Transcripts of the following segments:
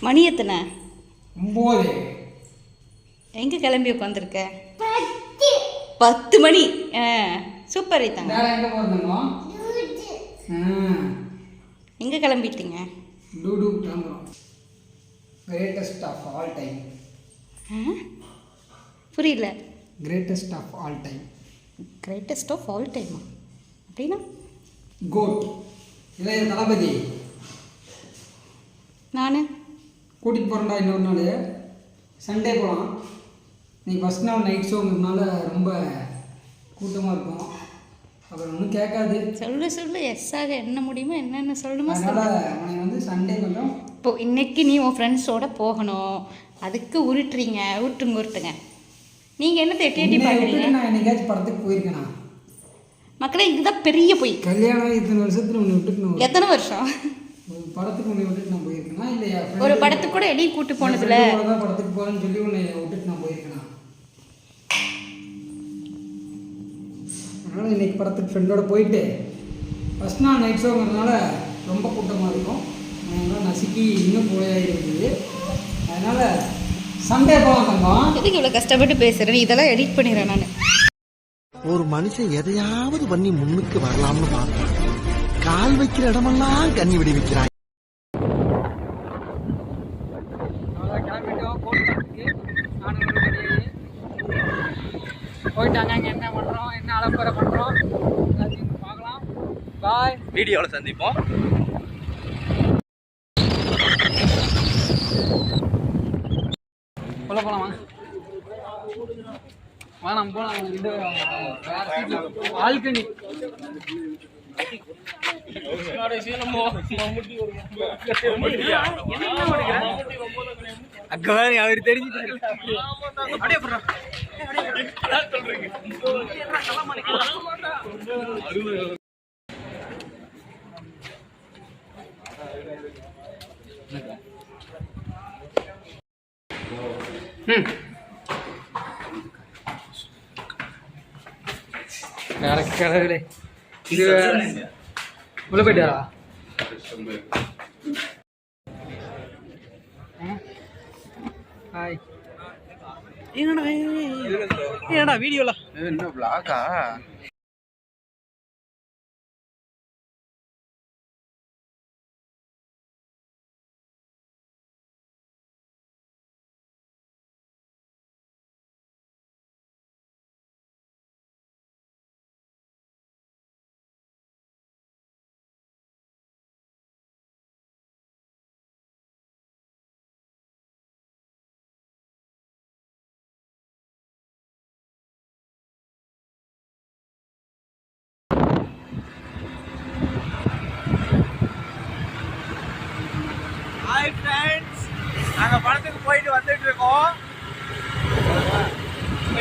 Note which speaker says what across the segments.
Speaker 1: மணி எத்தனை?
Speaker 2: ஒம்பது.
Speaker 1: எங்கே கிளம்பி உட்காந்துருக்க பத்து. மணி. ஆ சூப்பர் ஐத்தாங்க
Speaker 2: எங்கே
Speaker 1: கிளம்பிட்டீங்க?
Speaker 2: டூடு கிளம்புறோம். கிரேட்டஸ்ட் ஆஃப் ஆல் டைம்
Speaker 1: ஆ? புரியல.
Speaker 2: Greatest of all time
Speaker 1: greatest of all டைமா அப்படின்னா?
Speaker 2: கோட் இளைய தளபதி.
Speaker 1: நான்?
Speaker 2: கூட்டிகிட்டு போகிறேன்டா இன்னொரு நாள். சண்டே போகலாம் இன்னைக்கு ஃபஸ்ட் நாள் நைட் ஷோங்கிறதுனால ரொம்ப கூட்டமாக இருக்கும் அப்புறம் ஒன்றும் கேட்காது.
Speaker 1: சொல்லு சொல்லு. எஸ்ஸாக என்ன முடியுமோ என்னென்ன சொல்லணுமோ
Speaker 2: அதனால் அவனை வந்து சண்டே கொஞ்சம்
Speaker 1: இப்போ இன்னைக்கு நீ உன் ஃப்ரெண்ட்ஸோட போகணும். அதுக்கு உருட்டுறீங்க. உருட்டுங்க உருட்டுங்க. நீங்கள் என்ன எட்டி
Speaker 2: என்னை
Speaker 1: பார்க்குறீங்க?
Speaker 2: நான் என்னைக்காச்சும் படத்துக்கு போயிருக்கேனா?
Speaker 1: மக்களே இதுதான் பெரிய பொய்.
Speaker 2: கல்யாணம் இத்தனை வருஷத்துல உன்னை விட்டுட்டு நான்
Speaker 1: எத்தனை வருஷம்?
Speaker 2: ஒரு படத்துக்கு உன்னை விட்டுட்டு நான் போயிருக்கேனா இல்லை என் friend-
Speaker 1: ஒரு படத்துக்கு கூட வெளியே கூட்டு போனதுல.
Speaker 2: தான் படத்துக்கு போகிறேன்னு சொல்லி உன்னை விட்டுட்டு நான் போயிருக்கேனா? அதனால் இன்னைக்கு படத்துக்கு ஃப்ரெண்டோட போயிட்டு ஃபஸ்ட் நாள் நைட் ஷோங்கிறதுனால ரொம்ப கூட்டமாக இருக்கும். அதனால் நசுக்கி இன்னும் போயாக இருக்குது. அதனால் சண்டே போகலாம் தங்கம்.
Speaker 1: எதுக்கு இவ்வளோ கஷ்டப்பட்டு பேசுகிறேன் இதெல்லாம் எடிட் பண்ணிடுறேன் நான்.
Speaker 3: ஒரு மனுஷன் எதையாவது பண்ணி முன்னுக்கு வரலாம்னு பார்ப்பான் கால் வைக்கிற இடமெல்லாம் கண்ணி விடி வைக்கிறான்
Speaker 2: அவ்வளோதான் கிளம்பிட்டோம் போட்டுக்கு நானும் போயிட்டாங்க அங்கே என்ன பண்ணுறோம் என்ன அலப்பறை பண்ணுறோம் எல்லாத்தையும் பார்க்கலாம் பாய்
Speaker 4: வீடியோவில் சந்திப்போம்.
Speaker 2: உள்ள போகலாமா வா நம்ம போகலாம் இது
Speaker 4: அங்க வேற அவர் தெரிஞ்சு
Speaker 2: வேற கடவுளே. இது உள்ள போயிட்டாரா ஹாய்
Speaker 4: என்னடா வீடியோல என்ன பிளாகா ஹாய் ஃப்ரெண்ட்ஸ் நாங்க படத்துக்கு போயிட்டு வந்துட்டு இருக்கோம்.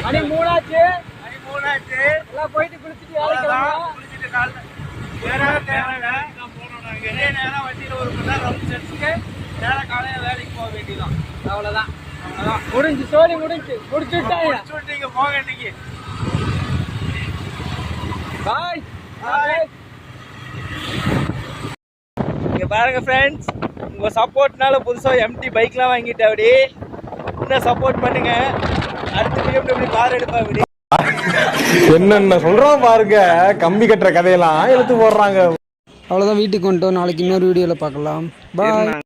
Speaker 2: மணி மூணாச்சு.
Speaker 4: மணி மூணாச்சு.
Speaker 2: எல்லாம் போயிட்டு குளிச்சுட்டு.
Speaker 4: குளிச்சிட்டு காலைல நேரா தேவையில்ல. இதே நேரம் வண்டியில ஒரு மணி நேரம் ரவுண்ட் அடிச்சுட்டு நேரா காலையில வேலைக்கு போக வேண்டியதான்
Speaker 2: அவ்வளோதான்
Speaker 4: அவ்வளவுதான்.
Speaker 2: முடிஞ்சு சோழி முடிஞ்சு. முடிச்சுட்டாங்க
Speaker 4: முடிச்சு விட்டீங்க போக இன்னைக்கு.
Speaker 2: பாய்.
Speaker 4: இங்க பாருங்க ஃப்ரெண்ட்ஸ் உங்க சப்போர்ட்னால புதுசா எம்டி பைக்லாம் வாங்கிட்டேன் அப்படி. இன்னும் சப்போர்ட் பண்ணுங்க? அடுத்த பிஎம்டபிள்யூ கார் எடுப்பேன் அப்படி.
Speaker 5: என்னென்ன சொல்றோம் பாருங்க. கம்பி கட்டுற கதையெல்லாம் எடுத்து போடுறாங்க.
Speaker 2: அவ்வளோதான் வீட்டுக்கு வந்துட்டோம். நாளைக்கு இன்னொரு வீடியோவில் பார்க்கலாம். பாய்